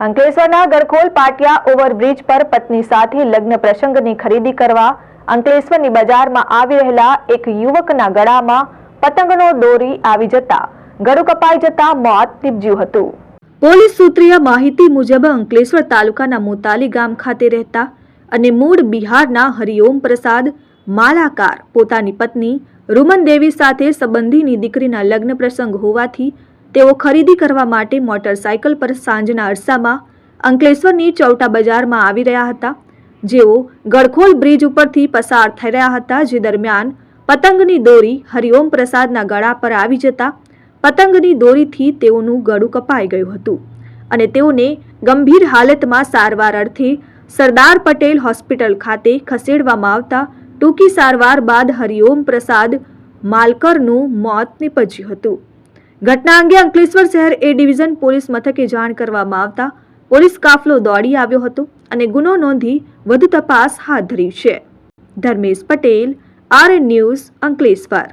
અંકલેશ્વરના ગરખોલ પાટિયા ઓવરબ્રિજ પર પત્ની સાથે લગ્ન પ્રસંગની ખરીદી કરવા અંકલેશ્વરની બજારમાં આવી રહેલા એક યુવકના ગળામાં પતંગનો દોરી આવી જતા ગળું કપાઈ જતા મોત નીપજ્યું હતું. પોલીસ સૂત્રીય માહિતી મુજબ અંકલેશ્વર તાલુકાના મોતાલી ગામ ખાતે રહેતા અને મૂળ બિહારના હરિઓમ પ્રસાદ માલાકાર પોતાની પત્ની રૂમન દેવી સાથે સંબંધીની દીકરીના લગ્ન પ્રસંગ હોવાથી તેઓ ખરીદી કરવા માટે મોટરસાયકલ પર સાંજના અરસામાં અંકલેશ્વરની ચૌટા બજારમાં આવી રહ્યા હતા. જેઓ ગડખોલ બ્રિજ ઉપરથી પસાર થઈ રહ્યા હતા, જે દરમિયાન પતંગની દોરી હરિઓમ પ્રસાદના ગળા પર આવી જતા પતંગની દોરીથી તેઓનું ગળું કપાઈ ગયું હતું અને તેઓને ગંભીર હાલતમાં સારવાર અર્થે સરદાર પટેલ હોસ્પિટલ ખાતે ખસેડવામાં આવતા ટૂંકી સારવાર બાદ હરિઓમ પ્રસાદ માલકરનું મોત નીપજ્યું હતું. ઘટના અંગે અંકલેશ્વર શહેર એ ડિવિઝન પોલીસ મથકે જાણ કરવામાં આવતા પોલીસ કાફલો દોડી આવ્યો હતો અને ગુનો નોંધી વધુ તપાસ હાથ ધરી છે. Dharmesh Patel R news, Ankleshwar.